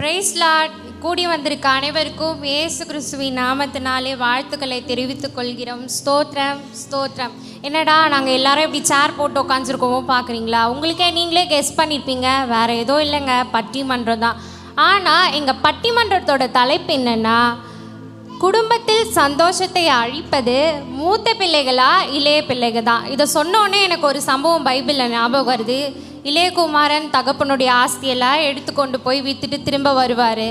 பிரைஸ்லாட் கூடி வந்திருக்க அனைவருக்கும் இயேசு கிறிஸ்துவின் நாமத்தினாலே வாழ்த்துக்களை தெரிவித்துக் கொள்கிறோம். ஸ்தோத்திரம் ஸ்தோத்ரம் என்னடா நாங்கள் எல்லாரும் இப்படி சேர் போட்டு உட்காந்துருக்கோமோ பார்க்குறீங்களா உங்களுக்கே நீங்களே கெஸ் பண்ணியிருப்பீங்க வேறு ஏதோ இல்லைங்க பட்டிமன்றம் தான் ஆனால் எங்கள் பட்டிமன்றத்தோட தலைப்பு என்னென்னா குடும்பத்தில் சந்தோஷத்தை அழிப்பது மூத்த பிள்ளைகளா இளைய பிள்ளைகள் தான் இதை சொன்னோன்னே எனக்கு ஒரு சம்பவம் பைபிளில் ஞாபகம் வருது. இளையகுமாரன் தகப்பனுடைய ஆஸ்தியெல்லாம் எடுத்துக்கொண்டு போய் விற்றுட்டு திரும்ப வருவார்.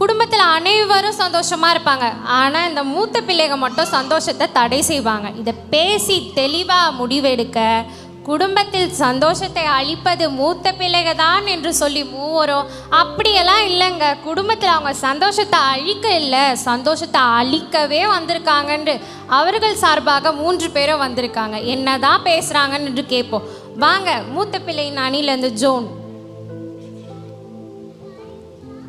குடும்பத்தில் அனைவரும் சந்தோஷமாக இருப்பாங்க. ஆனால் இந்த மூத்த பிள்ளைகள் மட்டும் சந்தோஷத்தை தடை செய்வாங்க. இதை பேசி தெளிவாக முடிவெடுக்க குடும்பத்தில் சந்தோஷத்தை அழிப்பது மூத்த பிள்ளைக தான் என்று சொல்லி மூவரும் அப்படியெல்லாம் இல்லைங்க. குடும்பத்தில் அவங்க சந்தோஷத்தை அழிக்க இல்லை சந்தோஷத்தை அழிக்கவே வந்திருக்காங்கன்று அவர்கள் சார்பாக மூன்று பேரும் வந்திருக்காங்க. என்ன தான் பேசுகிறாங்கன்னு என்று கேட்போம். வாங்க மூத்த பிள்ளையின் அணிலேருந்து ஜோன்.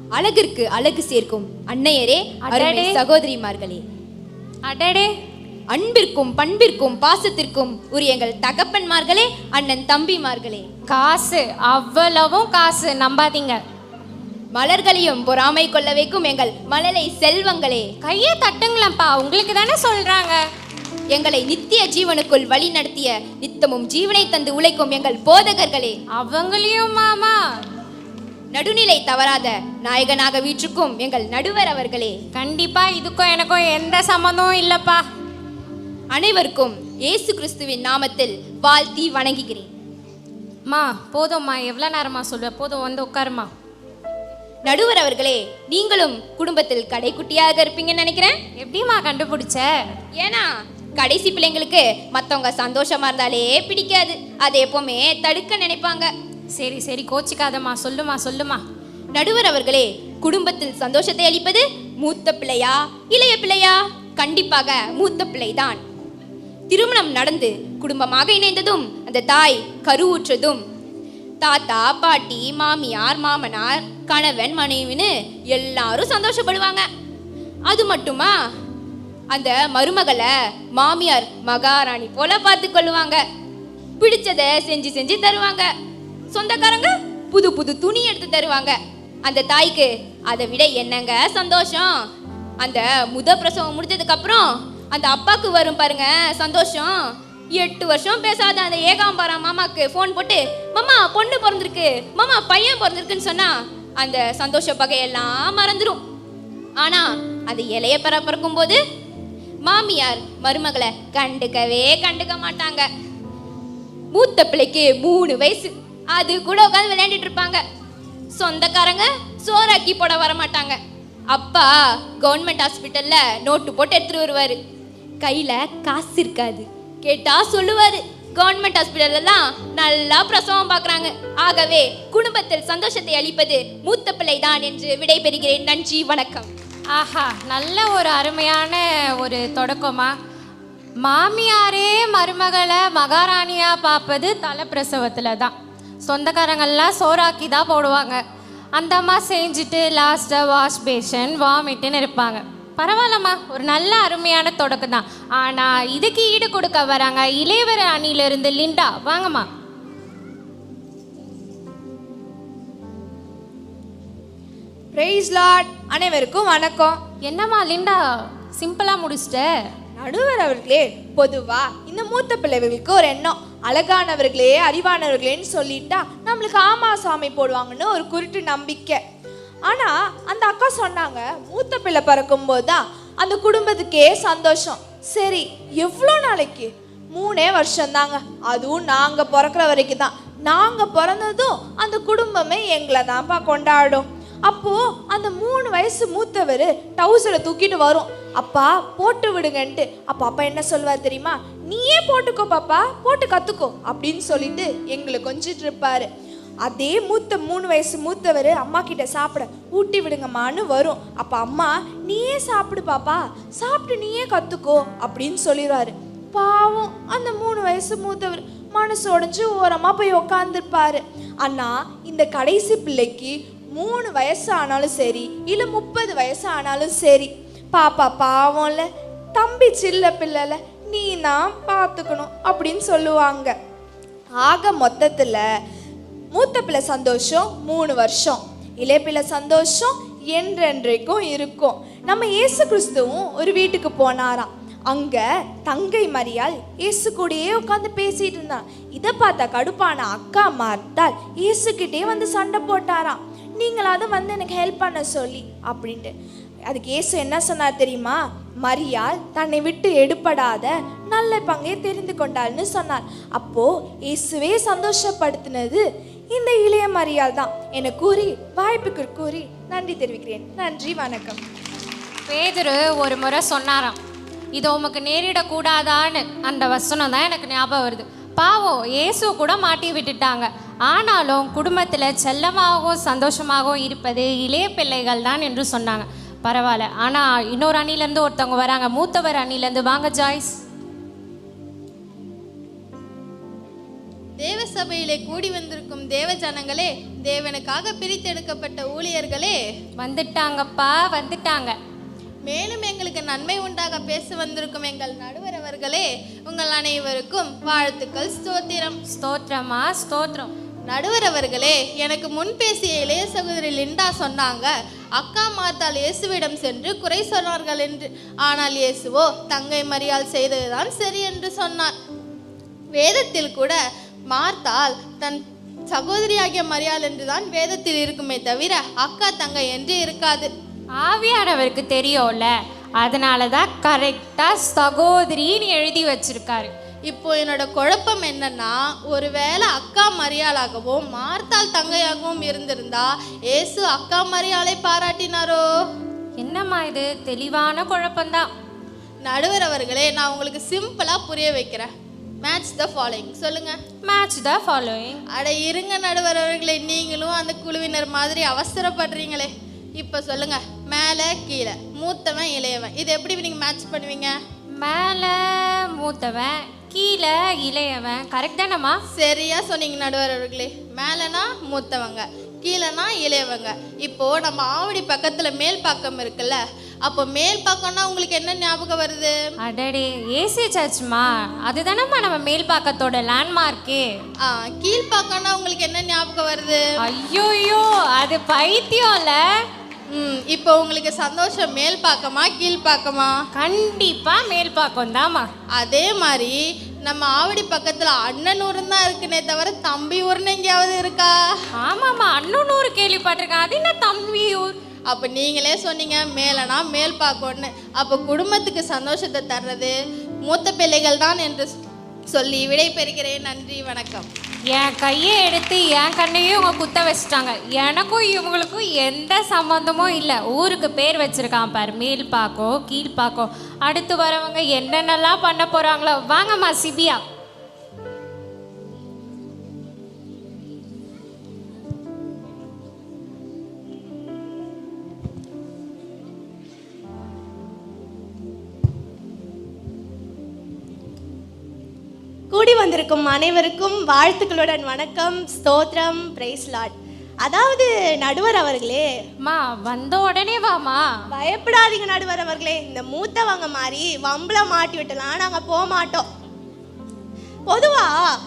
அழகிற்கு அழகு சேர்க்கும். அன்னையரே அருமை அடடே. சகோதரிமார்களே. அடடே. அன்பிற்கும் பண்பிற்கும் பாசத்திற்கும் உரிய எங்கள் தகப்பன்மார்களே அண்ணன் தம்பிமார்களே. காசு அவ்வளவும் காசு நம்பாதீங்க. மலர்களையும் பொறாமை கொள்ள வைக்கும் எங்கள் மழலை செல்வங்களே. கையை தட்டுங்களேன்ப்பா உங்களுக்கு தானே சொல்கிறாங்க எங்களை நித்திய ஜீவனுக்குள் வழி நடத்திய நித்தமும் ஜீவனை தந்து உழைக்கும் எங்கள் போதகர்களே. அவங்களையும் மாமா. நடுநிலை தவறாத நாயகனாக வீற்றுக்கும் எங்கள் நடுவர் அவர்களே. கண்டிப்பா இதுக்கும் எனக்கும் எந்த சம்மந்தமும் இல்லப்பா. அனைவருக்கும் இயேசு கிறிஸ்துவின் நாமத்தில் வாழ்த்தி வணங்குகிறேன். மா போதும்மா எவ்வளோ நேரமா சொல்லுவ? போதும் வந்து உட்காருமா நடுவர் அவர்களே நீங்களும் குடும்பத்தில் கடைக்குட்டியாக இருப்பீங்கன்னு நினைக்கிறேன். எப்படிம்மா கண்டுபிடிச்ச? ஏன்னா கடைசி பிள்ளைங்களுக்கு மற்றவங்க சந்தோஷமா இருந்தாலே பிடிக்காது. அதை எப்பவுமே தடுக்க நினைப்பாங்க. சரி சரி கோச்சிக்காதம்மா. சொல்லுமா சொல்லுமா. நடுவர் அவர்களே குடும்பத்தில் சந்தோஷத்தை அளிப்பது மூத்த பிள்ளையா இளைய பிள்ளையா? கண்டிப்பாக மூத்த பிள்ளைதான். திருமணம் நடந்து குடும்பமாக இணைந்ததும் அந்த தாய் கருவுற்றதும். தாத்தா பாட்டி மாமியார் மாமனார் கணவன் மனைவின்னு எல்லாரும் சந்தோஷப்படுவாங்க. அது மட்டுமா? அந்த மருமகளை மாமியார் மகாராணி போல பார்த்து கொள்ளுவாங்க. பிடிச்சதை செஞ்சு செஞ்சு தருவாங்க. சொந்தக்காரங்க புது புது துணி எடுத்து தருவாங்க. அந்த தாய்க்கு அதை விட என்னங்க சந்தோஷம்? அந்த முத பிரசவம் முடிஞ்சதுக்கு அப்புறம் அந்த அப்பாக்கு வரும் பாருங்க சந்தோஷம். எட்டு வருஷம் பேசாத அந்த ஏகாம்பரா மாமாக்கு ஃபோன் போட்டு மாமா பொண்ணு பிறந்திருக்கு. மாமா பையன் பிறந்திருக்குன்னு சொன்னா அந்த சந்தோஷ பகையெல்லாம் மறந்துடும் ஆனா அந்த இலைய பெற பிறக்கும் போது மாமியார் மருமகளை கண்டுக்கவே கண்டுக்க மாட்டாங்க. மூத்த பிள்ளைக்கு மூணு வயசு. அது கூட உட்காந்து விளையாண்டுட்டு இருப்பாங்க. சொந்தக்காரங்க சோறாக்கி போட வர மாட்டாங்க. அப்பா கவர்மெண்ட் ஹாஸ்பிட்டல்ல நோட்டு போட்டு எடுத்துட்டு வருவாரு. கையில காசு இருக்காது. கேட்டா சொல்லுவாரு. கவர்மெண்ட் ஹாஸ்பிட்டல்லாம் நல்லா பிரசவம் பார்க்குறாங்க ஆகவே குடும்பத்தில் சந்தோஷத்தை அளிப்பது மூத்த பிள்ளை தான் என்று விடைபெறுகிறேன். நன்றி வணக்கம். ஆஹா நல்ல ஒரு அருமையான ஒரு தொடக்கமா? மாமியாரே மருமகளை மகாராணியா பார்ப்பது தலைப்பிரசவத்தில் தான் சொந்தக்காரங்கள்லாம் சோறாக்கி தான் போடுவாங்க. அந்த அம்மா செஞ்சுட்டு லாஸ்ட்டாக வாஷ் பேஷன் வாமிட்டுன்னு இருப்பாங்க. பரவாயில்லம்மா ஒரு நல்ல அருமையான தொடக்கம் தான் ஆனால் இதுக்கு ஈடு கொடுக்க வராங்க இளையவர் அணியிலிருந்து லிண்டா வாங்கம்மா. பிரைஸ் லார்ட் அனைவருக்கும் வணக்கம். என்னம்மா லிண்டா? சிம்பிளாக முடிச்சிட்ட. நடுவர் அவர்களே பொதுவா இந்த மூத்த பிள்ளைகளுக்கு ஒரு எண்ணம். அழகானவர்களே அறிவானவர்களேன்னு சொல்லிட்டா நம்மளுக்கு ஆமா சாமி போடுவாங்கன்னு ஒரு குருட்டு நம்பிக்கை. ஆனா அந்த அக்கா சொன்னாங்க மூத்த பிள்ளை பிறக்கும் போதுதான் அந்த குடும்பத்துக்கே சந்தோஷம். சரி எவ்வளோ நாளைக்கு? மூணே வருஷம் தாங்க அதுவும் நாங்க பிறக்கிற வரைக்கும் தான் நாங்க பிறந்ததும் அந்த குடும்பமே எங்களை தான்ப்பா கொண்டாடும். அப்போ அந்த மூணு வயசு மூத்தவர் டவுசரை தூக்கிட்டு வரும். அப்பா போட்டு விடுங்கன்ட்டு. அப்போ அப்பா என்ன சொல்வார் தெரியுமா? நீயே போட்டுக்கோ பாப்பா போட்டு கத்துக்கோ அப்படின்னு சொல்லிட்டு எங்களை கொஞ்சிட்டு இருப்பாரு. அதே மூத்த மூணு வயசு மூத்தவர் அம்மா கிட்ட சாப்பிட ஊட்டி விடுங்கம்மான்னு வரும். அப்போ அம்மா நீயே சாப்பிடு பாப்பா சாப்பிட்டு நீயே கத்துக்கோ அப்படின்னு சொல்லிடுவாரு பாவம் அந்த மூணு வயசு மூத்தவர் மனசு உடைஞ்சு ஓரமாக போய் உக்காந்துருப்பாரு. அண்ணா இந்த கடைசி பிள்ளைக்கு மூணு வயசு ஆனாலும் சரி இல்ல முப்பது வயசு ஆனாலும் சரி பாப்பா பாவம்ல தம்பி சில்ல பிள்ளைல நீ தான் பார்த்துக்கணும் அப்படின்னு சொல்லுவாங்க. ஆக மொத்தத்துல மூத்த பிள்ளை சந்தோஷம் மூணு வருஷம். இளைப்பிள்ள சந்தோஷம் என்றென்றைக்கும் இருக்கும். நம்ம இயேசு கிறிஸ்துவும் ஒரு வீட்டுக்கு போனாராம். அங்க தங்கை மரியால் இயேசு கூடயே உட்காந்து பேசிட்டு இருந்தான். இதை பார்த்தா கடுப்பான அக்கா மார்த்தால் இயேசுக்கிட்டே வந்து சண்டை போட்டாராம். நீங்களாவது வந்து எனக்கு ஹெல்ப் பண்ண சொல்லி அப்படின்ட்டு. அதுக்கு ஏசு என்ன சொன்னார் தெரியுமா? மரியாள் தன்னை விட்டு எடுபடாத நல்ல பங்கை தெரிந்து கொண்டாள்னு சொன்னார். அப்போ இயேசுவே சந்தோஷப்படுத்தினது இந்த இளைய மரியாள் தான். என கூறி வாய்ப்புக்கு கூறி நன்றி தெரிவிக்கிறேன். நன்றி வணக்கம். பேதுரு ஒரு முறை சொன்னாராம் இது உமக்கு நேரிடக்கூடாதான்னு அந்த வசனம் தான் எனக்கு ஞாபகம் வருது. பாவம் இயேசு கூட மாட்டி விட்டுட்டாங்க. ஆனாலும் குடும்பத்தில் செல்லமாகவும் சந்தோஷமாகவும் இருப்பது இளைய பிள்ளைகள் தான் என்று சொன்னாங்க. பரவாயில்ல. ஆனால் இன்னொரு அணிலேருந்து ஒருத்தவங்க வராங்க. மூத்தவர் அணிலேருந்து வாங்க ஜாய்ஸ். தேவ சபையிலே கூடி வந்திருக்கும் தேவ ஜனங்களே தேவனுக்காக பிரித்தெடுக்கப்பட்ட ஊழியர்களே. வந்துட்டாங்கப்பா வந்துட்டாங்க. மேலும் எங்களுக்கு நன்மை உண்டாக பேச வந்திருக்கும் எங்கள் நடுவர் அவர்களே உங்கள் அனைவருக்கும் வாழ்த்துக்கள் ஸ்தோத்திரம். ஸ்தோத்திரமா ஸ்தோத்திரம். நடுவர் அவர்களே எனக்கு முன் பேசிய இளைய சகோதரி லிண்டா சொன்னாங்க அக்கா மாத்தால் இயேசுவிடம் சென்று குறை சொன்னார்கள் என்று. ஆனால் இயேசுவோ தங்கை மரியால் செய்ததுதான் சரி என்று சொன்னார். வேதத்தில் கூட மார்த்தால் தன் சகோதரியாகிய மரியாள் என்றுதான் வேதத்தில் இருக்குமே தவிர அக்கா தங்கை என்று இருக்காது. ஆவியானவருக்கு தெரியும்ல அதனால தான் கரெக்டாக சகோதரின்னு எழுதி வச்சிருக்காரு. இப்போ என்னோட குழப்பம் என்னன்னா ஒருவேளை அக்கா மரியாளாகவும் மார்த்தாள் தங்கையாகவும் இருந்திருந்தா ஏசு அக்கா மரியாளை பாராட்டினாரோ? என்னம்மா இது? தெளிவான குழப்பம்தான். நடுவர் அவர்களே நான் உங்களுக்கு சிம்பிளா புரிய வைக்கிறேன். மேட்ச் த ஃபாலோயிங் சொல்லுங்க. மேட்ச் த ஃபாலோயிங் அட இருங்க நடுவர் அவர்களே நீங்களும் அந்த குழுவினர் மாதிரி அவசரப்படுறீங்களே. இப்போ சொல்லுங்க. மேலே கீழே. மூத்தவன் இளையவன். இது எப்படி நீங்க மேட்ச் பண்ணுவீங்க? மேலே மூத்தவன் கீழே இளையவன். கரெக்ட் தானம்மா? சரியா சொன்னீங்க நடுவர் அவர்களே. மேலேனா மூத்தவங்க கீழேனா இளையவங்க. இப்போ நம்ம ஆவடி பக்கத்துல மேல் பக்கம் இருக்குல்ல அப்போ மேல் பக்கம்னா உங்களுக்கு என்ன ஞாபகம் வருது? அடடே ஏசி சர்ச்மா அதுதானம்மா நம்ம மேல்பாக்கத்தோட லேண்ட்மார்க்கே ஆ கீழ் பக்கம்னா உங்களுக்கு என்ன ஞாபகம் வருது? ஐயோயோ அது பைத்தியம்ல. இப்போ உங்களுக்கு சந்தோஷம் மேல் பக்கமா கீழ் பக்கமா? கண்டிப்பா மேல்பாக்கம் தாம்மா. அதே மாதிரி நம்ம ஆவடி பக்கத்துல அண்ணன் ஊருன்னு தான் இருக்குனே தவிர தம்பி ஊர்னு எங்கேயாவது இருக்கா? ஆமாம்மா அண்ணனூர் கேள்விப்பட்டிருக்கேன். அது என்ன தம்பி ஊர்? அப்போ நீங்களே சொன்னீங்க மேலனா மேல் பார்க்கணுன்னு அப்போ குடும்பத்துக்கு சந்தோஷத்தை தர்றது மூத்த பிள்ளைகள் தான் என்று சொல்லி விடை பெறுகிறேன் நன்றி வணக்கம். என் கையை எடுத்து என் கண்ணையும் இவங்க குத்த வச்சுட்டாங்க. எனக்கும் இவங்களுக்கும் எந்த சம்மந்தமும் இல்லை. ஊருக்கு பேர் வச்சுருக்கான் பார். மேல் பாக்கோ கீழ் பாக்கோ. அடுத்து வரவங்க என்னென்னலாம் பண்ண போகிறாங்களோ வாங்கம்மா சிபியா. கூடி வந்திருக்கும் அனைவருக்கும் வாழ்த்துக்களுடன் வணக்கம். ஸ்தோத்திரம். பிரைஸ் லாட் அதாவது நடுவர் அவர்களே அம்மா வந்த உடனே வாமா. பயப்படாதீங்க நடுவர் அவர்களே. இந்த மூத்தவங்க மாதிரி வம்பள மாட்டி விட்டலாம் நாங்க போக மாட்டோம் பொதுவா அஹ்,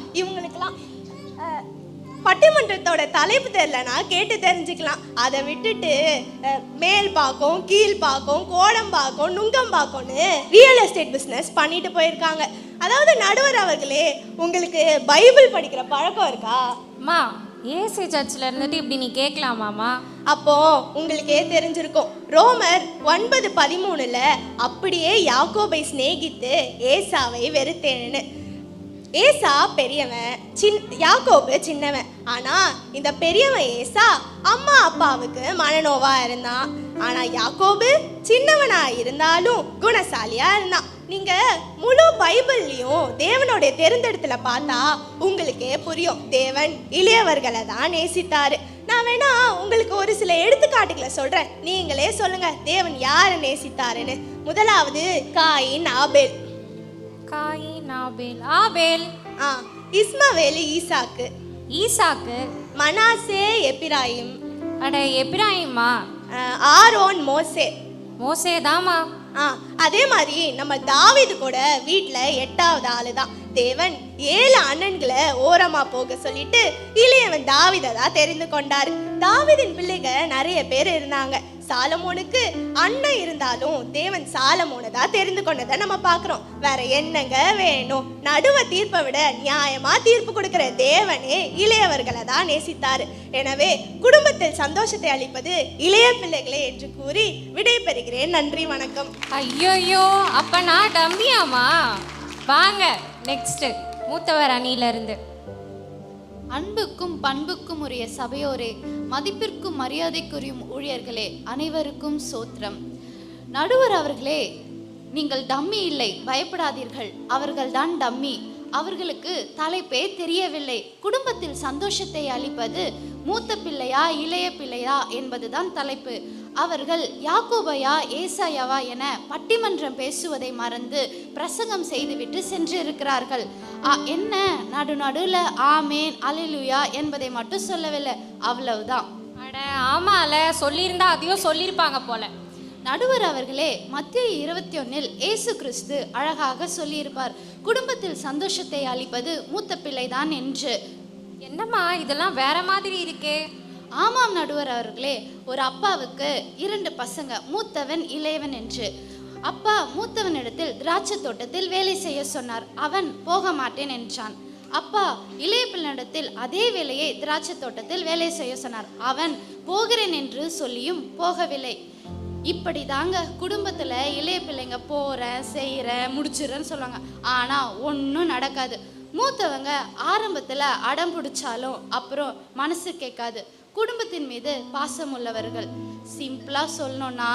பட்டிமன்றத்தோட தலைப்பு தெரியலனா கேட்டு தெரிஞ்சுக்கலாம். அதை விட்டுட்டு மேல் பாக்கம் கீழ் பாக்கம் கோடம் பாக்கம் நுங்கம் பாக்கம்னு ரியல் எஸ்டேட் பிஸ்னஸ் பண்ணிட்டு போயிருக்காங்க. அதாவது நடுவர் அவர்களே உங்களுக்கு பைபிள் படிக்கிற பழக்கம் இருக்கா? அம்மா ஏசி சர்ச்சில் இருந்துட்டு இப்படி நீ கேட்கலாமாம்மா அப்போ உங்களுக்கே தெரிஞ்சிருக்கும். ரோமர் ஒன்பது பதிமூணுல அப்படியே யாக்கோபை சிநேகித்து ஏசாவை வெறுத்தேன்னு. ஏசா பெரியவன் சின் யாக்கோபு சின்னவன். ஆனால் இந்த பெரியவன் ஏசா அம்மா அப்பாவுக்கு மனநோவா இருந்தான். ஆனால் யாக்கோபு சின்னவனா இருந்தாலும் குணசாலியா இருந்தான். நீங்க முழு பைபிள்லையும் தேவனுடைய தெரிந்தெடுத்துல பார்த்தா உங்களுக்கே புரியும். தேவன் இளையவர்களை தான் நேசித்தாரு. நான் வேணா உங்களுக்கு ஒரு சில எடுத்துக்காட்டுகளை சொல்றேன். நீங்களே சொல்லுங்க தேவன் யாரை நேசித்தாருன்னு. முதலாவது காயின் ஆபேல். காயின் நாபேல் ஆபேல். ஆ Ishmael Isaac. Isaac. Manasseh Ephraim. அட ஆ, ஆரோன் மோசே. மோசே தாம்மா ஆ அதே மாதிரி நம்ம தாவீது கூட வீட்டில் எட்டாவது ஆளு தான் தேவன் ஏழு அண்ணன்களை ஓரமா போக சொல்லிட்டு இளையவன் தாவீதை தான் தெரிந்து கொண்டாரு. தாவிதின் பிள்ளைங்க நிறைய பேர் இருந்தாங்க. சாலமோனுக்கு அண்ணன் இருந்தாலும் தேவன் சாலமோனை தான் தெரிந்து கொண்டதை நம்ம பார்க்குறோம். வேற என்னங்க வேணும்? நடுவ தீர்ப்பை விட நியாயமா தீர்ப்பு கொடுக்கிற தேவனே இளையவர்களை தான் நேசித்தாரு. எனவே குடும்பத்தில் சந்தோஷத்தை அளிப்பது இளைய பிள்ளைகளே என்று கூறி விடை பெறுகிறேன் நன்றி வணக்கம். ஐயோயோ அப்ப நான் டம்மியாமா வாங்க. நெக்ஸ்ட் மூத்தவர் அணியிலிருந்து. அன்புக்கும் பண்புக்கும் உரிய சபையோரே மதிப்பிற்கும் மரியாதைக்குரியும் ஊழியர்களே அனைவருக்கும் சோத்திரம். நடுவர் அவர்களே நீங்கள் டம்மி இல்லை பயப்படாதீர்கள். அவர்கள்தான் டம்மி. அவர்களுக்கு தலைப்பே தெரியவில்லை. குடும்பத்தில் சந்தோஷத்தை அளிப்பது மூத்த பிள்ளையா இளைய பிள்ளையா என்பதுதான் தலைப்பு. அவர்கள் யாக்கோபையா ஏசாயாவா என பட்டிமன்றம் பேசுவதை மறந்து பிரசங்கம் செய்துவிட்டு சென்றிருக்கிறார்கள். என்ன? நடு நடுல ஆமேன் அலிலுயா என்பதை மட்டும் சொல்லவில்லை. அவ்வளவுதான். அட ஆமால. சொல்லியிருந்தா அதையும் சொல்லியிருப்பாங்க போல. நடுவர் அவர்களே மத்திய இருபத்தி ஒன்னில் இயேசு கிறிஸ்து அழகாக சொல்லியிருப்பார். குடும்பத்தில் சந்தோஷத்தை அளிப்பது மூத்த பிள்ளைதான் என்று. என்னம்மா இதெல்லாம் வேற மாதிரி இருக்கே. ஆமாம் நடுவர் அவர்களே ஒரு அப்பாவுக்கு இரண்டு பசங்க மூத்தவன் இளையவன் என்று. அப்பா மூத்தவனிடத்தில் திராட்சை தோட்டத்தில் வேலை செய்ய சொன்னார். அவன் போக மாட்டேன் என்றான். அப்பா இளைய பிள்ளையிடத்தில் அதே வேலையை திராட்சை தோட்டத்தில் வேலை செய்ய சொன்னார். அவன் போகிறேன் என்று சொல்லியும் போகவில்லை. இப்படி தாங்க குடும்பத்தில் இளைய பிள்ளைங்க போகிறேன் செய்கிறேன் முடிச்சிடுறேன்னு சொல்லுவாங்க. ஆனால் ஒன்றும் நடக்காது. மூத்தவங்க ஆரம்பத்தில் அடம் பிடிச்சாலும் அப்புறம் மனசு கேட்காது. குடும்பத்தின் மீது பாசம் உள்ளவர்கள். சிம்பிளாக சொல்லணும்னா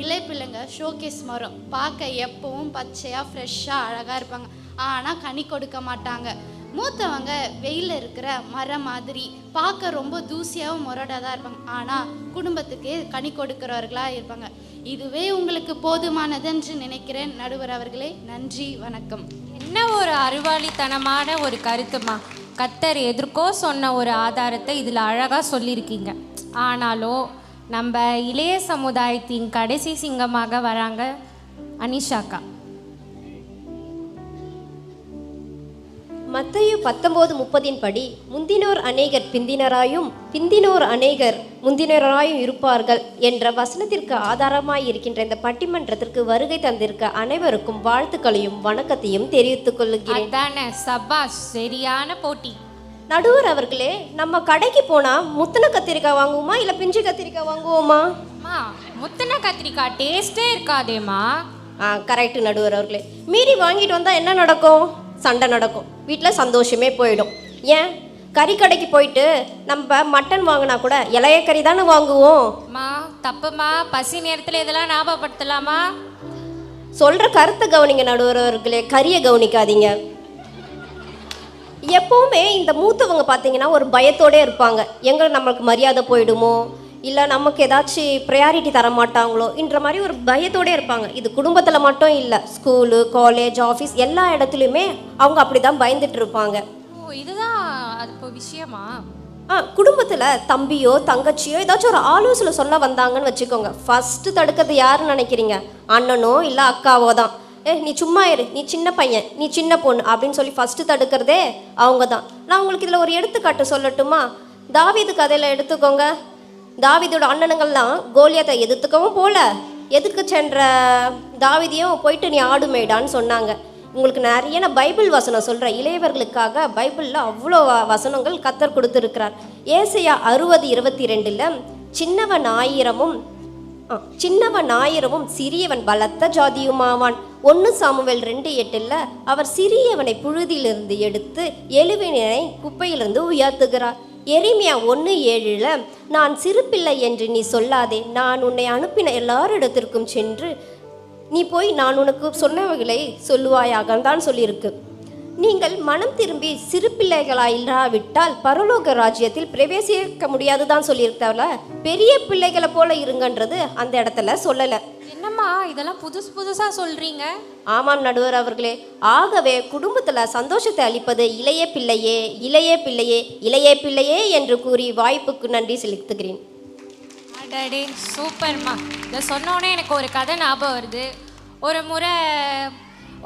இளைய பிள்ளைங்க ஷோகேஸ் மரம் பார்க்க எப்பவும் பச்சையாக ஃப்ரெஷ்ஷாக அழகாக இருப்பாங்க. ஆனால் கனி கொடுக்க மாட்டாங்க. மூத்தவங்க வெயிலில் இருக்கிற மரம் மாதிரி பார்க்க ரொம்ப தூசியாகவும் முரடாக தான் இருப்பாங்க. ஆனால் குடும்பத்துக்கு கனி கொடுக்கிறவர்களாக இருப்பாங்க. இதுவே உங்களுக்கு போதுமானதென்று நினைக்கிறேன். நடுவர் அவர்களே நன்றி வணக்கம். என்ன ஒரு அறிவாளித்தனமான ஒரு கருத்துமா? கத்தர் எதற்கோ சொன்ன ஒரு ஆதாரத்தை இதில் அழகாக சொல்லியிருக்கீங்க. ஆனாலும் நம்ம இளைய சமுதாயத்தின் கடைசி சிங்கமாக வராங்க அனிஷாக்கா. மத்தேயு பத்தொன்பது முப்பதின் படி முந்தினோர் அநேகர் பிந்தினராயும் பிந்தினோர் அநேகர் முந்தினராயும் இருப்பார்கள் என்ற வசனத்திற்கு ஆதாரமாய் இருக்கின்ற இந்த பட்டிமன்றத்திற்கு வருகை தந்திருக்க அனைவருக்கும் வாழ்த்துக்களையும் வணக்கத்தையும் தெரிவித்துக் கொள்கிறேன். அதானே சபாஷ் சரியான போட்டி. நடுவர் அவர்களே நம்ம கடைக்கு போனா முத்தின கத்திரிக்காய் வாங்குவோமா இல்ல பிஞ்சு கத்திரிக்காய் வாங்குவோமா? முத்தின கத்திரிக்காய் டேஸ்டே இருக்காதேம்மா. ஆ கரெக்ட் நடுவர் அவர்களே. மீறி வாங்கிட்டு வந்தா என்ன நடக்கும்? சண்டை நடக்கும். வீட்டில் சந்தோஷமே போயிடும். ஏன்? கறி கடைக்கு போயிட்டு நம்ம மட்டன் வாங்கினா கூட இலைய கறி தானே வாங்குவோம். அம்மா தப்புமா பசி நேரத்தில் இதெல்லாம் ஞாபகப்படுத்தலாமா? சொல்ற கருத்தை கவனிங்க நடுவர் அவர்களே கறியை கவனிக்காதீங்க. எப்பவுமே இந்த மூத்தவங்க பார்த்தீங்கன்னா ஒரு பயத்தோடே இருப்பாங்க. எங்க நம்மளுக்கு மரியாதை போயிடுமோ? இல்லை நமக்கு ஏதாச்சும் ப்ரையாரிட்டி தர மாட்டாங்களோ என்ற மாதிரி ஒரு பயத்தோடே இருப்பாங்க. இது குடும்பத்தில் மட்டும் இல்லை ஸ்கூலு காலேஜ் ஆஃபீஸ் எல்லா இடத்துலையுமே அவங்க அப்படி தான் பயந்துட்டு இருப்பாங்க. ஓ இதுதான் அது இப்போ விஷயமா? ஆ குடும்பத்தில் தம்பியோ தங்கச்சியோ ஏதாச்சும் ஒரு ஆலோசனை சொல்ல வந்தாங்கன்னு வச்சுக்கோங்க. ஃபஸ்ட்டு தடுக்கிறது யாருன்னு நினைக்கிறீங்க? அண்ணனோ இல்லை அக்காவோ தான். ஏ நீ சும்மா இரு. நீ சின்ன பையன். நீ சின்ன பொண்ணு. அப்படின்னு சொல்லி ஃபஸ்ட்டு தடுக்கிறதே அவங்க தான். நான் உங்களுக்கு இதில் ஒரு எடுத்துக்காட்டு சொல்லட்டுமா? தாவீது கதையில் எடுத்துக்கோங்க. தாவிதோட அண்ணனுங்கள்லாம் கோலியத்தை எதிர்த்துக்கவும் போல. எதுக்கு சென்ற தாவிதியும் போயிட்டு நீ ஆடு மேடான்னு சொன்னாங்க. உங்களுக்கு நிறைய நான் பைபிள் வசனம் சொல்கிறேன் இளையவர்களுக்காக பைபிளில் அவ்வளோ வசனங்கள் கத்தர் கொடுத்துருக்கிறார். ஏசையா அறுபது இருபத்தி ரெண்டில் சின்னவன் ஆயிரமும் சின்னவ சின்னவன் ஆயிரமும் சிறியவன் பலத்த ஜாதியுமாவான். ஒன்று சாமுவேல் ரெண்டு எட்டில் அவர் சிறியவனை புழுதியிலிருந்து எடுத்து எலுவினை குப்பையிலிருந்து உயர்த்துகிறார். எரிமியா ஒன்று ஏழில் நான் சிறு பிள்ளை என்று நீ சொல்லாதே நான் உன்னை அனுப்பின எல்லாரிடத்திற்கும் சென்று நீ போய் நான் உனக்கு சொன்னவைகளை சொல்லுவாயாக தான் சொல்லியிருக்கு. நீங்கள் மனம் திரும்பி சிறு பிள்ளைகளாயிராவிட்டால் பரலோக ராஜ்யத்தில் பிரவேசிக்க முடியாது தான் சொல்லியிருக்கவள பெரிய பிள்ளைகளை போல இருங்கன்றது அந்த இடத்துல சொல்லலை. என்னம்மா இதெல்லாம் புதுசு புதுசாக சொல்கிறீங்க ஆமாம் நடுவர் அவர்களே. ஆகவே குடும்பத்தில் சந்தோஷத்தை அளிப்பது இளைய பிள்ளையே இளைய பிள்ளையே இளைய பிள்ளையே என்று கூறி வாய்ப்புக்கு நன்றி செலுத்துகிறேன். அடடே சூப்பர்மா. இதை சொன்னோடனே எனக்கு ஒரு கதை ஞாபகம் வருது. ஒரு முறை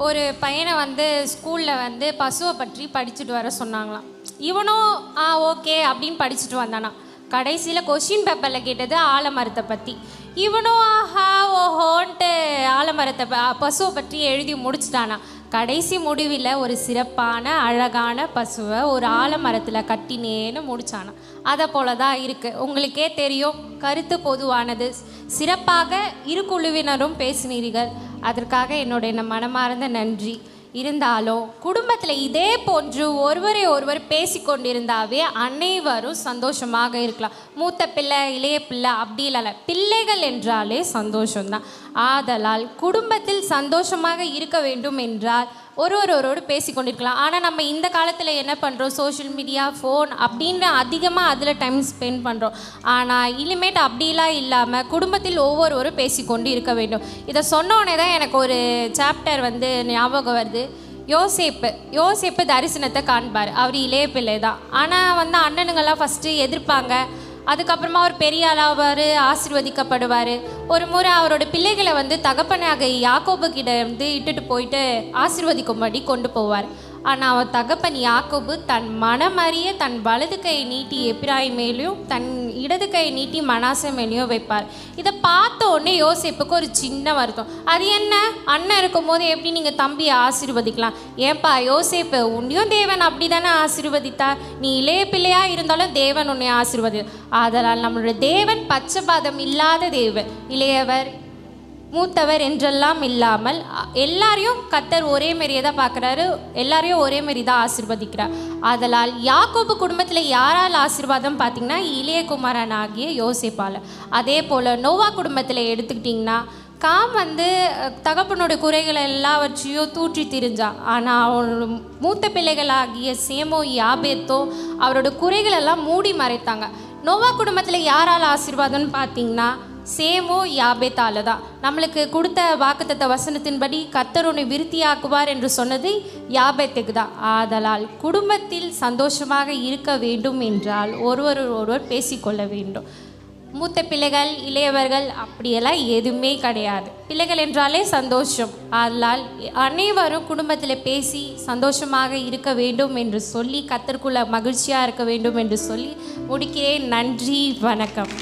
ஒரு பையனை வந்து ஸ்கூலில் வந்து பசுவை பற்றி படிச்சுட்டு வர சொன்னாங்களாம். இவனும் ஆ ஓகே அப்படின்னு படிச்சுட்டு வந்தானா கடைசியில் கொஷின் பேப்பரில் கேட்டது ஆலமரத்தை பற்றி இவனும் ஆஹா ஓஹோன்ட்டு ஆலமரத்தை பசுவை பற்றி எழுதி முடிச்சிட்டானா? கடைசி முடிவில் ஒரு சிறப்பான அழகான பசுவை ஒரு ஆலமரத்தில் கட்டினேன்னு முடிச்சானா. அதை போல தான் இருக்குது உங்களுக்கே தெரியும் கருத்து பொதுவானது. சிறப்பாக இரு குழுவினரும் பேசினீர்கள். அதற்காக என்னுடைய மனமார்ந்த நன்றி. இருந்தாலும் குடும்பத்தில் இதே போன்று ஒருவரை ஒருவர் பேசிக்கொண்டிருந்தாவே அனைவரும் சந்தோஷமாக இருக்கலாம். மூத்த பிள்ளை இளைய பிள்ளை அப்படி இல்லை பிள்ளைகள் என்றாலே சந்தோஷம்தான். ஆதலால் குடும்பத்தில் சந்தோஷமாக இருக்க வேண்டும் என்றால் ஒருவரோடு பேசிக்கொண்டிருக்கலாம். ஆனால் நம்ம இந்த காலத்தில் என்ன பண்ணுறோம் சோஷியல் மீடியா ஃபோன் அப்படின்னு அதிகமாக அதில் டைம் ஸ்பெண்ட் பண்ணுறோம் ஆனால் இனிமேட் அப்படிலாம் இல்லாமல் குடும்பத்தில் ஒவ்வொருவரும் பேசிக்கொண்டு இருக்க வேண்டும். இதை சொன்னோடனே தான் எனக்கு ஒரு சாப்டர் வந்து ஞாபகம் வருது. யோசேப்பு. யோசேப்பு தரிசனத்தை காண்பார். அவர் இளைய பிள்ளை தான் ஆனால் வந்து அண்ணனுங்கள்லாம் ஃபஸ்ட்டு எதிர்ப்பாங்க. அதுக்கப்புறமா அவர் பெரிய ஆளாவார் ஆசிர்வதிக்கப்படுவார். ஒரு முறை அவரோட பிள்ளைகளை வந்து தகப்பனாக யாக்கோபு கிட்ட வந்து இட்டுட்டு போயிட்டு ஆசீர்வதிக்கும்படி கொண்டு போவார். ஆனால் அவன் தகப்பன் யாக்கோபு தன் மனமறிய தன் வலது கையை நீட்டி எப்பிராய் மேலேயும் தன் இடது கையை நீட்டி மனாசை மேலேயும் வைப்பார். இதை பார்த்த உடனே யோசிப்புக்கு ஒரு சின்ன வருத்தம். அது என்ன? அண்ணன் இருக்கும்போது எப்படி நீங்கள் தம்பியை ஆசீர்வதிக்கலாம்? ஏன்பா யோசிப்பு உன்னையும் தேவன் அப்படி தானே ஆசீர்வதித்தார்? நீ இளைய பிள்ளையாக இருந்தாலும் தேவன் உன்னை ஆசீர்வதி அதனால் நம்மளுடைய தேவன் பச்சபாதம் இல்லாத தேவன். இளையவர் மூத்தவர் என்றெல்லாம் இல்லாமல் எல்லாரையும் கத்தர் ஒரே மாரியே தான் பார்க்குறாரு. எல்லாரையும் ஒரே மாரி தான் ஆசிர்வதிக்கிறார். அதனால் யாக்கோபு குடும்பத்தில் யாரால் ஆசீர்வாதம் பார்த்தீங்கன்னா இளையகுமாரன் ஆகிய யோசிப்பால். அதே போல் நோவா குடும்பத்தில் எடுத்துக்கிட்டிங்கன்னா காம் வந்து தகப்பனோட குறைகளை எல்லாவற்றையும் தூற்றி திரிஞ்சான் ஆனால் அவனோட மூத்த பிள்ளைகளாகிய சேமோ யாபேத்தோ அவரோட குறைகளெல்லாம் மூடி மறைத்தாங்க. நோவா குடும்பத்தில் யாரால் ஆசீர்வாதம்னு பார்த்தீங்கன்னா சேமோ யாபேத்தால தான் நம்மளுக்கு கொடுத்த வாக்குத்தத்த வசனத்தின்படி கர்த்தர் உன்னை விருத்தியாக்குவார் என்று சொன்னது யாபேத்துக்கு தான் ஆதலால் குடும்பத்தில் சந்தோஷமாக இருக்க வேண்டும் என்றால் ஒருவர் ஒருவர் பேசிக்கொள்ள வேண்டும். மூத்த பிள்ளைகள் இளையவர்கள் அப்படியெல்லாம் எதுவுமே கிடையாது. பிள்ளைகள் என்றாலே சந்தோஷம். அதனால் அனைவரும் குடும்பத்தில் பேசி சந்தோஷமாக இருக்க வேண்டும் என்று சொல்லி கத்தருக்குள்ள மகிழ்ச்சியாக இருக்க வேண்டும் என்று சொல்லி முடிக்கிறேன். நன்றி வணக்கம்.